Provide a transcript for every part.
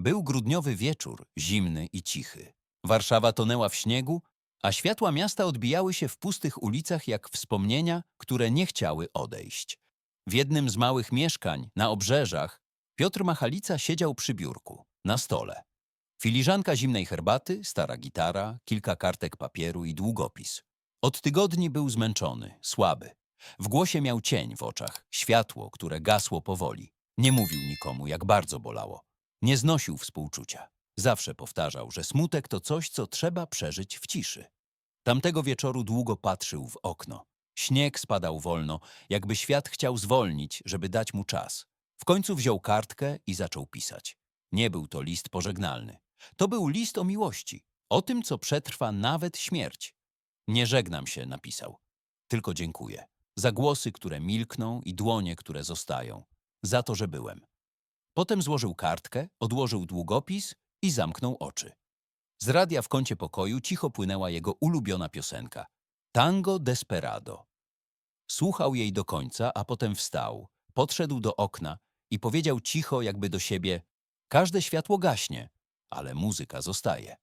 Był grudniowy wieczór, zimny i cichy. Warszawa tonęła w śniegu, a światła miasta odbijały się w pustych ulicach jak wspomnienia, które nie chciały odejść. W jednym z małych mieszkań, na obrzeżach, Piotr Machalica siedział przy biurku, na stole. Filiżanka zimnej herbaty, stara gitara, kilka kartek papieru i długopis. Od tygodni był zmęczony, słaby. W głosie miał cień w oczach, światło, które gasło powoli. Nie mówił nikomu, jak bardzo bolało. Nie znosił współczucia. Zawsze powtarzał, że smutek to coś, co trzeba przeżyć w ciszy. Tamtego wieczoru długo patrzył w okno. Śnieg spadał wolno, jakby świat chciał zwolnić, żeby dać mu czas. W końcu wziął kartkę i zaczął pisać. Nie był to list pożegnalny. To był list o miłości, o tym, co przetrwa nawet śmierć. Nie żegnam się, napisał. Tylko dziękuję. Za głosy, które milkną i dłonie, które zostają. Za to, że byłem. Potem złożył kartkę, odłożył długopis i zamknął oczy. Z radia w kącie pokoju cicho płynęła jego ulubiona piosenka. Tango Desperado. Słuchał jej do końca, a potem wstał, podszedł do okna i powiedział cicho jakby do siebie Każde światło gaśnie, ale muzyka zostaje.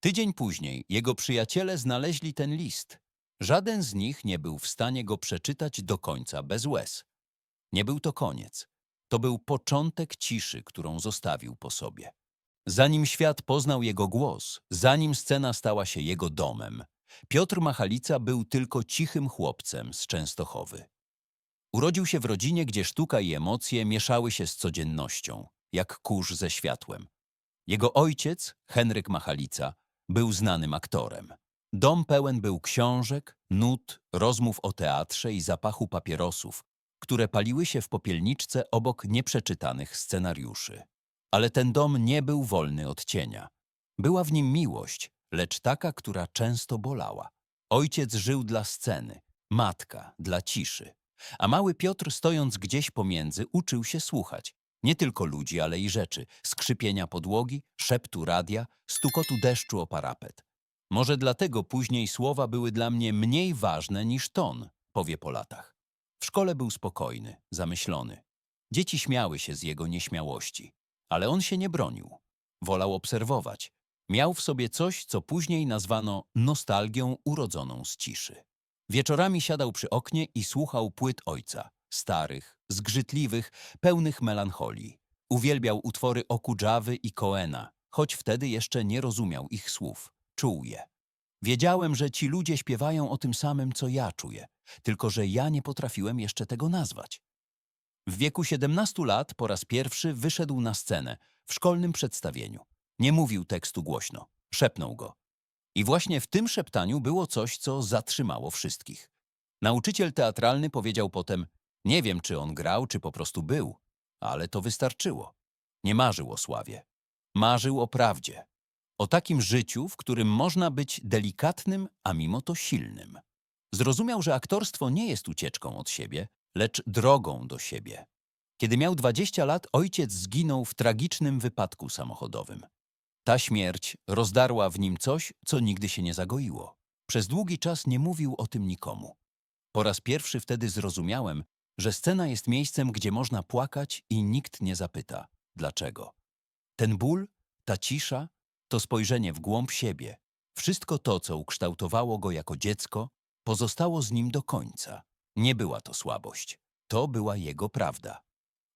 Tydzień później jego przyjaciele znaleźli ten list. Żaden z nich nie był w stanie go przeczytać do końca bez łez. Nie był to koniec. To był początek ciszy, którą zostawił po sobie. Zanim świat poznał jego głos, zanim scena stała się jego domem, Piotr Machalica był tylko cichym chłopcem z Częstochowy. Urodził się w rodzinie, gdzie sztuka i emocje mieszały się z codziennością, jak kurz ze światłem. Jego ojciec, Henryk Machalica, był znanym aktorem. Dom pełen był książek, nut, rozmów o teatrze i zapachu papierosów, które paliły się w popielniczce obok nieprzeczytanych scenariuszy. Ale ten dom nie był wolny od cienia. Była w nim miłość, lecz taka, która często bolała. Ojciec żył dla sceny, matka dla ciszy. A mały Piotr, stojąc gdzieś pomiędzy, uczył się słuchać. Nie tylko ludzi, ale i rzeczy. Skrzypienia podłogi, szeptu radia, stukotu deszczu o parapet. Może dlatego później słowa były dla mnie mniej ważne niż ton, powie po latach. W szkole był spokojny, zamyślony. Dzieci śmiały się z jego nieśmiałości. Ale on się nie bronił. Wolał obserwować. Miał w sobie coś, co później nazwano nostalgią urodzoną z ciszy. Wieczorami siadał przy oknie i słuchał płyt ojca, starych, zgrzytliwych, pełnych melancholii. Uwielbiał utwory Okudżawy i Coena, choć wtedy jeszcze nie rozumiał ich słów. Czuł je. Wiedziałem, że ci ludzie śpiewają o tym samym, co ja czuję, tylko że ja nie potrafiłem jeszcze tego nazwać. W wieku 17 lat po raz pierwszy wyszedł na scenę w szkolnym przedstawieniu. Nie mówił tekstu głośno, szepnął go. I właśnie w tym szeptaniu było coś, co zatrzymało wszystkich. Nauczyciel teatralny powiedział potem, nie wiem, czy on grał, czy po prostu był, ale to wystarczyło. Nie marzył o sławie. Marzył o prawdzie. O takim życiu, w którym można być delikatnym, a mimo to silnym. Zrozumiał, że aktorstwo nie jest ucieczką od siebie, lecz drogą do siebie. Kiedy miał 20 lat, ojciec zginął w tragicznym wypadku samochodowym. Ta śmierć rozdarła w nim coś, co nigdy się nie zagoiło. Przez długi czas nie mówił o tym nikomu. Po raz pierwszy wtedy zrozumiałem, że scena jest miejscem, gdzie można płakać i nikt nie zapyta, dlaczego. Ten ból, ta cisza, to spojrzenie w głąb siebie, wszystko to, co ukształtowało go jako dziecko, pozostało z nim do końca. Nie była to słabość. To była jego prawda.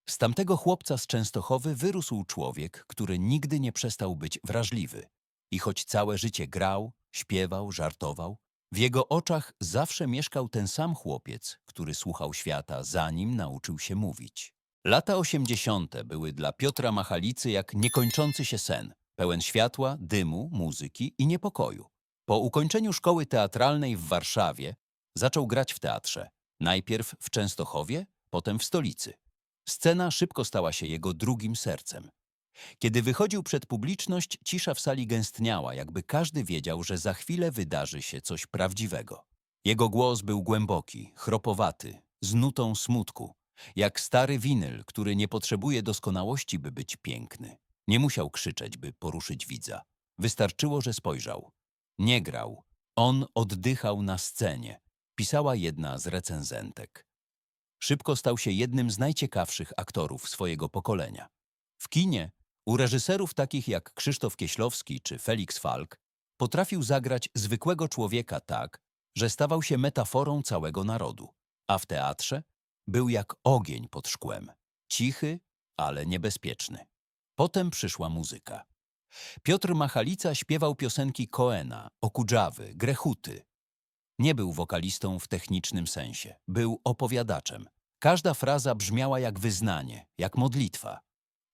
Z tamtego chłopca z Częstochowy wyrósł człowiek, który nigdy nie przestał być wrażliwy. I choć całe życie grał, śpiewał, żartował, w jego oczach zawsze mieszkał ten sam chłopiec, który słuchał świata, zanim nauczył się mówić. Lata osiemdziesiąte były dla Piotra Machalicy jak niekończący się sen, pełen światła, dymu, muzyki i niepokoju. Po ukończeniu szkoły teatralnej w Warszawie zaczął grać w teatrze. Najpierw w Częstochowie, potem w stolicy. Scena szybko stała się jego drugim sercem. Kiedy wychodził przed publiczność, cisza w sali gęstniała, jakby każdy wiedział, że za chwilę wydarzy się coś prawdziwego. Jego głos był głęboki, chropowaty, z nutą smutku, jak stary winyl, który nie potrzebuje doskonałości, by być piękny. Nie musiał krzyczeć, by poruszyć widza. Wystarczyło, że spojrzał. Nie grał. On oddychał na scenie, pisała jedna z recenzentek. Szybko stał się jednym z najciekawszych aktorów swojego pokolenia. W kinie U reżyserów takich jak Krzysztof Kieślowski czy Felix Falk potrafił zagrać zwykłego człowieka tak, że stawał się metaforą całego narodu, a w teatrze był jak ogień pod szkłem, cichy, ale niebezpieczny. Potem przyszła muzyka. Piotr Machalica śpiewał piosenki Koena, Okudżawy, Grechuty. Nie był wokalistą w technicznym sensie, był opowiadaczem. Każda fraza brzmiała jak wyznanie, jak modlitwa.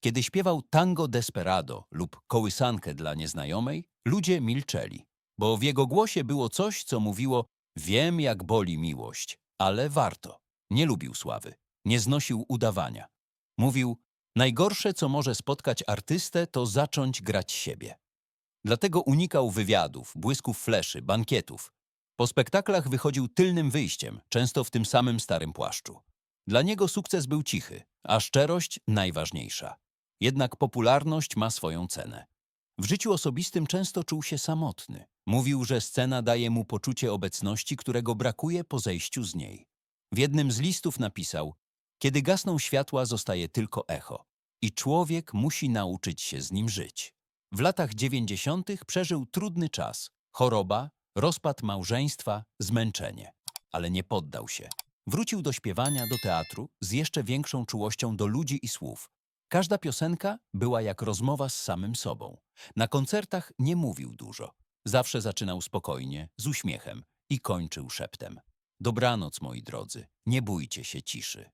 Kiedy śpiewał tango desperado lub kołysankę dla nieznajomej, ludzie milczeli, bo w jego głosie było coś, co mówiło wiem jak boli miłość, ale warto. Nie lubił sławy, nie znosił udawania. Mówił najgorsze, co może spotkać artystę, to zacząć grać siebie. Dlatego unikał wywiadów, błysków fleszy, bankietów. Po spektaklach wychodził tylnym wyjściem, często w tym samym starym płaszczu. Dla niego sukces był cichy, a szczerość najważniejsza. Jednak popularność ma swoją cenę. W życiu osobistym często czuł się samotny. Mówił, że scena daje mu poczucie obecności, którego brakuje po zejściu z niej. W jednym z listów napisał: Kiedy gasną światła, zostaje tylko echo, i człowiek musi nauczyć się z nim żyć. W latach dziewięćdziesiątych przeżył trudny czas choroba, rozpad małżeństwa, zmęczenie, ale nie poddał się. Wrócił do śpiewania, do teatru z jeszcze większą czułością do ludzi i słów. Każda piosenka była jak rozmowa z samym sobą. Na koncertach nie mówił dużo. Zawsze zaczynał spokojnie, z uśmiechem i kończył szeptem. Dobranoc, moi drodzy, nie bójcie się ciszy.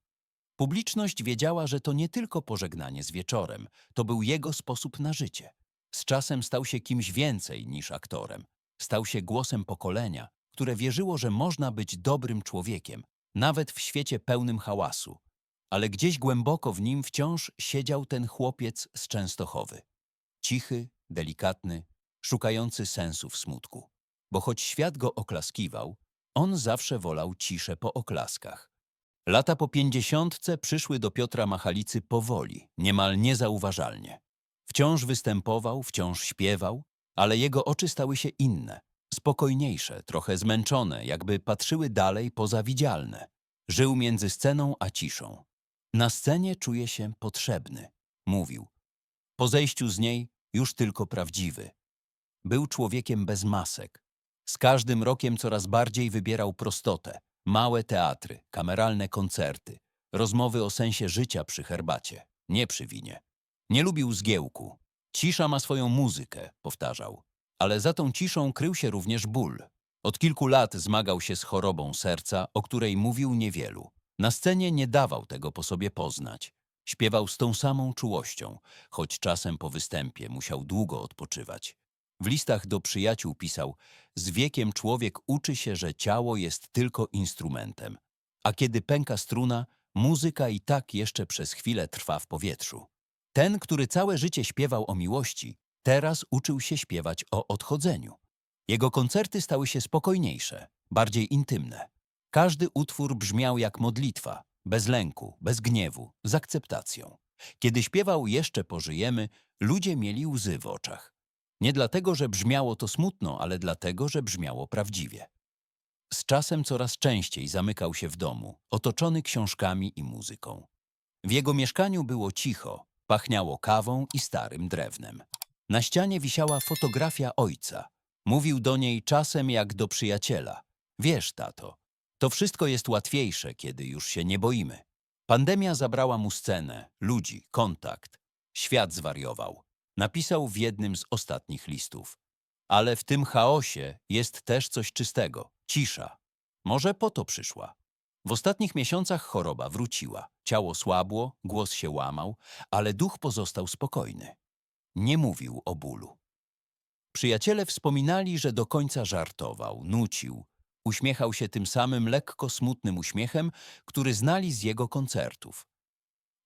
Publiczność wiedziała, że to nie tylko pożegnanie z wieczorem, to był jego sposób na życie. Z czasem stał się kimś więcej niż aktorem. Stał się głosem pokolenia, które wierzyło, że można być dobrym człowiekiem, nawet w świecie pełnym hałasu. Ale gdzieś głęboko w nim wciąż siedział ten chłopiec z Częstochowy. Cichy, delikatny, szukający sensu w smutku. Bo choć świat go oklaskiwał, on zawsze wolał ciszę po oklaskach. Lata po pięćdziesiątce przyszły do Piotra Machalicy powoli, niemal niezauważalnie. Wciąż występował, wciąż śpiewał, ale jego oczy stały się inne, spokojniejsze, trochę zmęczone, jakby patrzyły dalej poza widzialne. Żył między sceną a ciszą. Na scenie czuje się potrzebny, mówił. Po zejściu z niej już tylko prawdziwy. Był człowiekiem bez masek. Z każdym rokiem coraz bardziej wybierał prostotę, małe teatry, kameralne koncerty, rozmowy o sensie życia przy herbacie, nie przy winie. Nie lubił zgiełku. Cisza ma swoją muzykę, powtarzał. Ale za tą ciszą krył się również ból. Od kilku lat zmagał się z chorobą serca, o której mówił niewielu. Na scenie nie dawał tego po sobie poznać. Śpiewał z tą samą czułością, choć czasem po występie musiał długo odpoczywać. W listach do przyjaciół pisał: Z wiekiem człowiek uczy się, że ciało jest tylko instrumentem, a kiedy pęka struna, muzyka i tak jeszcze przez chwilę trwa w powietrzu. Ten, który całe życie śpiewał o miłości, teraz uczył się śpiewać o odchodzeniu. Jego koncerty stały się spokojniejsze, bardziej intymne. Każdy utwór brzmiał jak modlitwa, bez lęku, bez gniewu, z akceptacją. Kiedy śpiewał Jeszcze pożyjemy, ludzie mieli łzy w oczach. Nie dlatego, że brzmiało to smutno, ale dlatego, że brzmiało prawdziwie. Z czasem coraz częściej zamykał się w domu, otoczony książkami i muzyką. W jego mieszkaniu było cicho, pachniało kawą i starym drewnem. Na ścianie wisiała fotografia ojca. Mówił do niej czasem jak do przyjaciela. Wiesz, tato, to wszystko jest łatwiejsze, kiedy już się nie boimy. Pandemia zabrała mu scenę, ludzi, kontakt. Świat zwariował. Napisał w jednym z ostatnich listów. Ale w tym chaosie jest też coś czystego, cisza. Może po to przyszła. W ostatnich miesiącach choroba wróciła. Ciało słabło, głos się łamał, ale duch pozostał spokojny. Nie mówił o bólu. Przyjaciele wspominali, że do końca żartował, nucił, uśmiechał się tym samym lekko smutnym uśmiechem, który znali z jego koncertów.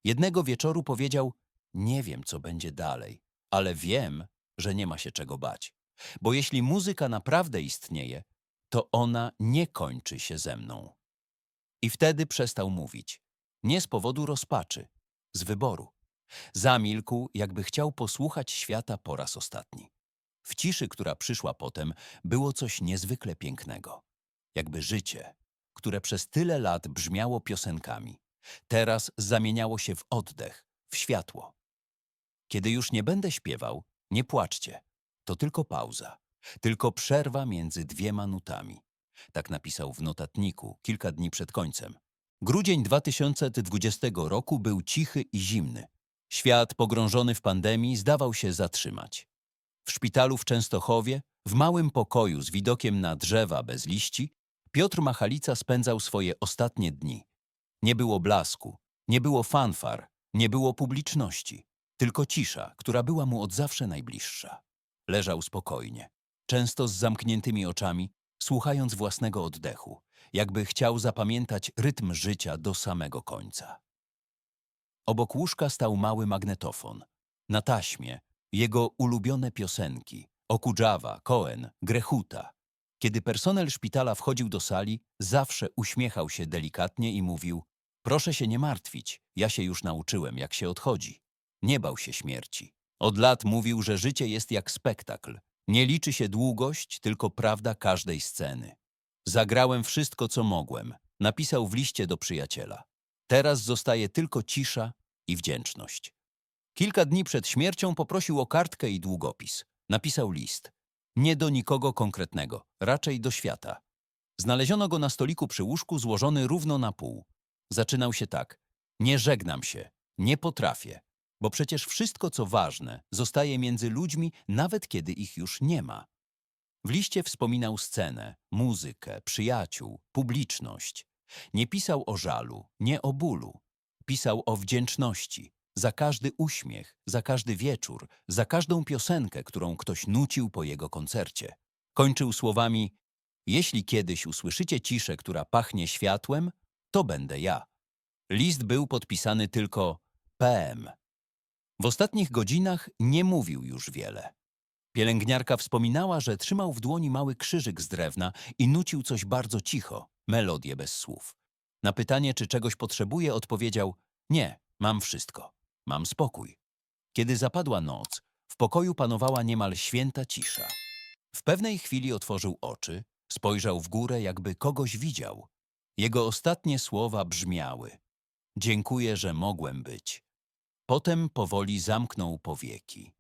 Jednego wieczoru powiedział: Nie wiem, co będzie dalej, ale wiem, że nie ma się czego bać. Bo jeśli muzyka naprawdę istnieje, to ona nie kończy się ze mną. I wtedy przestał mówić. Nie z powodu rozpaczy, z wyboru. Zamilkł, jakby chciał posłuchać świata po raz ostatni. W ciszy, która przyszła potem, było coś niezwykle pięknego. Jakby życie, które przez tyle lat brzmiało piosenkami, teraz zamieniało się w oddech, w światło. Kiedy już nie będę śpiewał, nie płaczcie. To tylko pauza. Tylko przerwa między dwiema nutami. Tak napisał w notatniku kilka dni przed końcem. Grudzień 2020 roku był cichy i zimny. Świat pogrążony w pandemii zdawał się zatrzymać. W szpitalu w Częstochowie, w małym pokoju z widokiem na drzewa bez liści, Piotr Machalica spędzał swoje ostatnie dni. Nie było blasku, nie było fanfar, nie było publiczności, tylko cisza, która była mu od zawsze najbliższa. Leżał spokojnie, często z zamkniętymi oczami, słuchając własnego oddechu, jakby chciał zapamiętać rytm życia do samego końca. Obok łóżka stał mały magnetofon. Na taśmie jego ulubione piosenki Okudżawa, Cohen, Grechuta. Kiedy personel szpitala wchodził do sali, zawsze uśmiechał się delikatnie i mówił Proszę się nie martwić, ja się już nauczyłem, jak się odchodzi. Nie bał się śmierci. Od lat mówił, że życie jest jak spektakl. Nie liczy się długość, tylko prawda każdej sceny. Zagrałem wszystko, co mogłem, napisał w liście do przyjaciela. Teraz zostaje tylko cisza i wdzięczność. Kilka dni przed śmiercią poprosił o kartkę i długopis. Napisał list. Nie do nikogo konkretnego, raczej do świata. Znaleziono go na stoliku przy łóżku złożony równo na pół. Zaczynał się tak. Nie żegnam się, nie potrafię, bo przecież wszystko, co ważne, zostaje między ludźmi, nawet kiedy ich już nie ma. W liście wspominał scenę, muzykę, przyjaciół, publiczność. Nie pisał o żalu, nie o bólu. Pisał o wdzięczności, za każdy uśmiech, za każdy wieczór, za każdą piosenkę, którą ktoś nucił po jego koncercie. Kończył słowami: Jeśli kiedyś usłyszycie ciszę, która pachnie światłem, to będę ja. List był podpisany tylko PM. W ostatnich godzinach nie mówił już wiele. Pielęgniarka wspominała, że trzymał w dłoni mały krzyżyk z drewna i nucił coś bardzo cicho, melodię bez słów. Na pytanie, czy czegoś potrzebuje, odpowiedział: Nie, mam wszystko. Mam spokój. Kiedy zapadła noc, w pokoju panowała niemal święta cisza. W pewnej chwili otworzył oczy, spojrzał w górę, jakby kogoś widział. Jego ostatnie słowa brzmiały: Dziękuję, że mogłem być. Potem powoli zamknął powieki.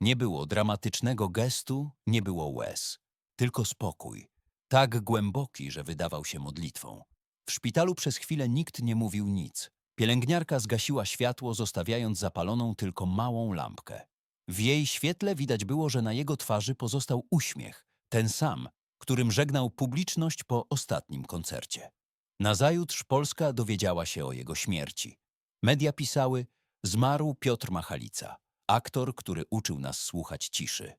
Nie było dramatycznego gestu, nie było łez, tylko spokój, tak głęboki, że wydawał się modlitwą. W szpitalu przez chwilę nikt nie mówił nic. Pielęgniarka zgasiła światło, zostawiając zapaloną tylko małą lampkę. W jej świetle widać było, że na jego twarzy pozostał uśmiech, ten sam, którym żegnał publiczność po ostatnim koncercie. Nazajutrz Polska dowiedziała się o jego śmierci. Media pisały, zmarł Piotr Machalica, aktor, który uczył nas słuchać ciszy.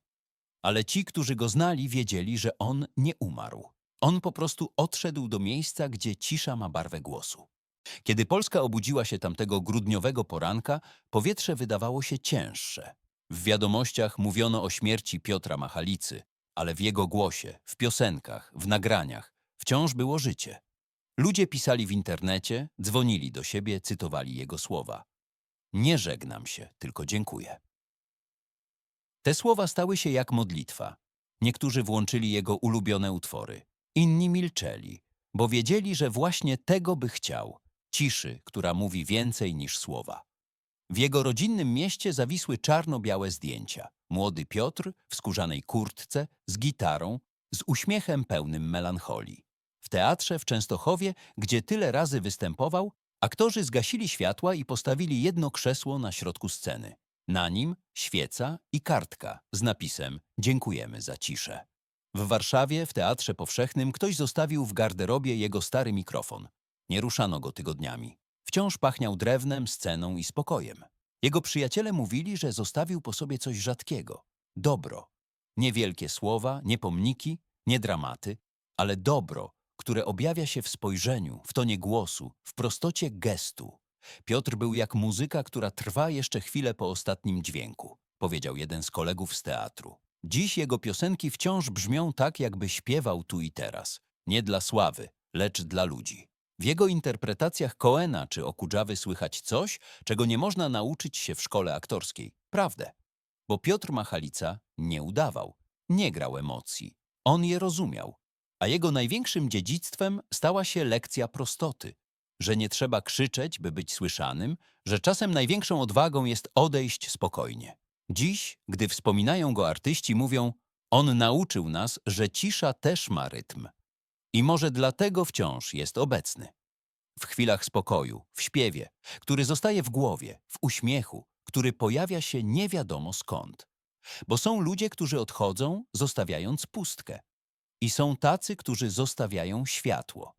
Ale ci, którzy go znali, wiedzieli, że on nie umarł. On po prostu odszedł do miejsca, gdzie cisza ma barwę głosu. Kiedy Polska obudziła się tamtego grudniowego poranka, powietrze wydawało się cięższe. W wiadomościach mówiono o śmierci Piotra Machalicy, ale w jego głosie, w piosenkach, w nagraniach wciąż było życie. Ludzie pisali w internecie, dzwonili do siebie, cytowali jego słowa. Nie żegnam się, tylko dziękuję. Te słowa stały się jak modlitwa. Niektórzy włączyli jego ulubione utwory, inni milczeli, bo wiedzieli, że właśnie tego by chciał ciszy, która mówi więcej niż słowa. W jego rodzinnym mieście zawisły czarno-białe zdjęcia. Młody Piotr w skórzanej kurtce, z gitarą, z uśmiechem pełnym melancholii. W teatrze w Częstochowie, gdzie tyle razy występował, aktorzy zgasili światła i postawili jedno krzesło na środku sceny. Na nim świeca i kartka z napisem Dziękujemy za ciszę. W Warszawie, w Teatrze Powszechnym, ktoś zostawił w garderobie jego stary mikrofon. Nie ruszano go tygodniami. Wciąż pachniał drewnem, sceną i spokojem. Jego przyjaciele mówili, że zostawił po sobie coś rzadkiego. Dobro. Niewielkie słowa, nie pomniki, nie dramaty, ale dobro, które objawia się w spojrzeniu, w tonie głosu, w prostocie gestu. Piotr był jak muzyka, która trwa jeszcze chwilę po ostatnim dźwięku, powiedział jeden z kolegów z teatru. Dziś jego piosenki wciąż brzmią tak, jakby śpiewał tu i teraz. Nie dla sławy, lecz dla ludzi. W jego interpretacjach Coena czy Okudżawy słychać coś, czego nie można nauczyć się w szkole aktorskiej. Prawdę. Bo Piotr Machalica nie udawał, nie grał emocji. On je rozumiał. A jego największym dziedzictwem stała się lekcja prostoty. że nie trzeba krzyczeć, by być słyszanym, że czasem największą odwagą jest odejść spokojnie. Dziś, gdy wspominają go artyści, mówią: On nauczył nas, że cisza też ma rytm. I może dlatego wciąż jest obecny. W chwilach spokoju, w śpiewie, który zostaje w głowie, w uśmiechu, który pojawia się nie wiadomo skąd. Bo są ludzie, którzy odchodzą, zostawiając pustkę. I są tacy, którzy zostawiają światło.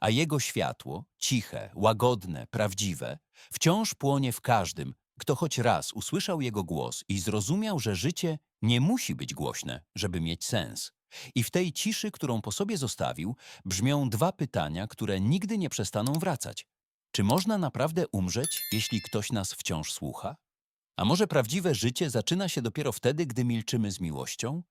A jego światło, ciche, łagodne, prawdziwe, wciąż płonie w każdym, kto choć raz usłyszał jego głos i zrozumiał, że życie nie musi być głośne, żeby mieć sens. I w tej ciszy, którą po sobie zostawił, brzmią dwa pytania, które nigdy nie przestaną wracać. Czy można naprawdę umrzeć, jeśli ktoś nas wciąż słucha? A może prawdziwe życie zaczyna się dopiero wtedy, gdy milczymy z miłością?